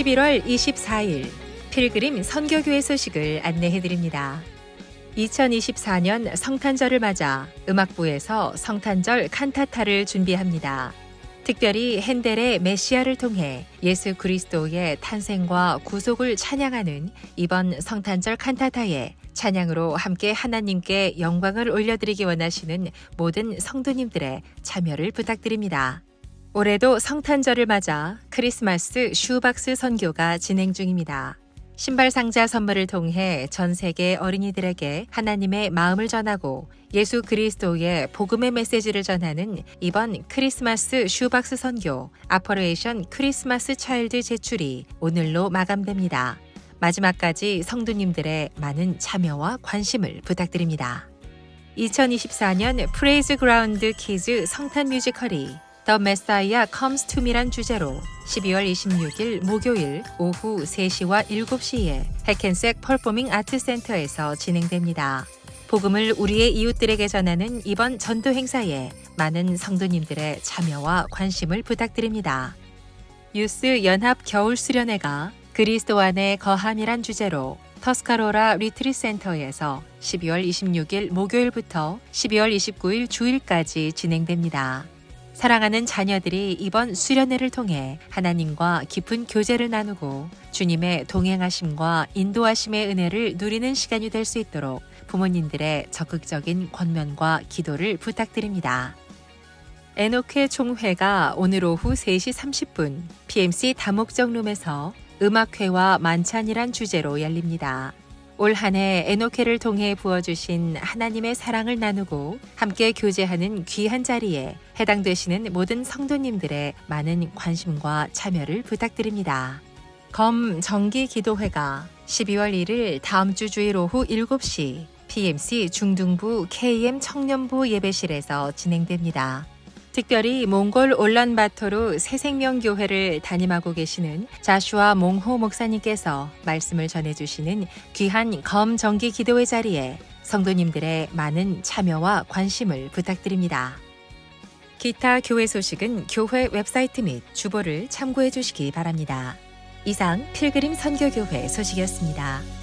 11월 24일 필그림 선교교회 소식을 안내해 드립니다. 2024년 성탄절을 맞아 음악부에서 성탄절 칸타타를 준비합니다. 특별히 핸델의 메시아를 통해 예수 그리스도의 탄생과 구속을 찬양하는 이번 성탄절 칸타타에 찬양으로 함께 하나님께 영광을 올려드리기 원하시는 모든 성도님들의 참여를 부탁드립니다. 올해도 성탄절을 맞아 크리스마스 슈박스 선교가 진행 중입니다. 신발 상자 선물을 통해 전 세계 어린이들에게 하나님의 마음을 전하고 예수 그리스도의 복음의 메시지를 전하는 이번 크리스마스 슈박스 선교 아퍼레이션 크리스마스 차일드 제출이 오늘로 마감됩니다. 마지막까지 성도님들의 많은 참여와 관심을 부탁드립니다. 2024년 프레이즈 그라운드 키즈 성탄 뮤지컬이 더 메사이아 컴스 투미란 주제로 12월 26일 목요일 오후 3시와 7시에 해켄색 펄포밍 아트 센터에서 진행됩니다. 복음을 우리의 이웃들에게 전하는 이번 전도 행사에 많은 성도님들의 참여와 관심을 부탁드립니다. 유스 연합 겨울 수련회가 그리스도 안에 거함이란 주제로 터스카로라 리트리 센터에서 12월 26일 목요일부터 12월 29일 주일까지 진행됩니다. 사랑하는 자녀들이 이번 수련회를 통해 하나님과 깊은 교제를 나누고 주님의 동행하심과 인도하심의 은혜를 누리는 시간이 될 수 있도록 부모님들의 적극적인 권면과 기도를 부탁드립니다. 에노케 총회가 오늘 오후 3시 30분 PMC 다목적 룸에서 음악회와 만찬이란 주제로 열립니다. 올 한해 에노케를 통해 부어주신 하나님의 사랑을 나누고 함께 교제하는 귀한 자리에 해당되시는 모든 성도님들의 많은 관심과 참여를 부탁드립니다. 검 정기 기도회가 12월 1일 다음 주 주일 오후 7시 PMC 중등부 KM 청년부 예배실에서 진행됩니다. 특별히 몽골 올란바토르 새생명교회를 담임하고 계시는 자슈아 몽호 목사님께서 말씀을 전해주시는 귀한 검 정기 기도회 자리에 성도님들의 많은 참여와 관심을 부탁드립니다. 기타 교회 소식은 교회 웹사이트 및 주보를 참고해 주시기 바랍니다. 이상 필그림 선교교회 소식이었습니다.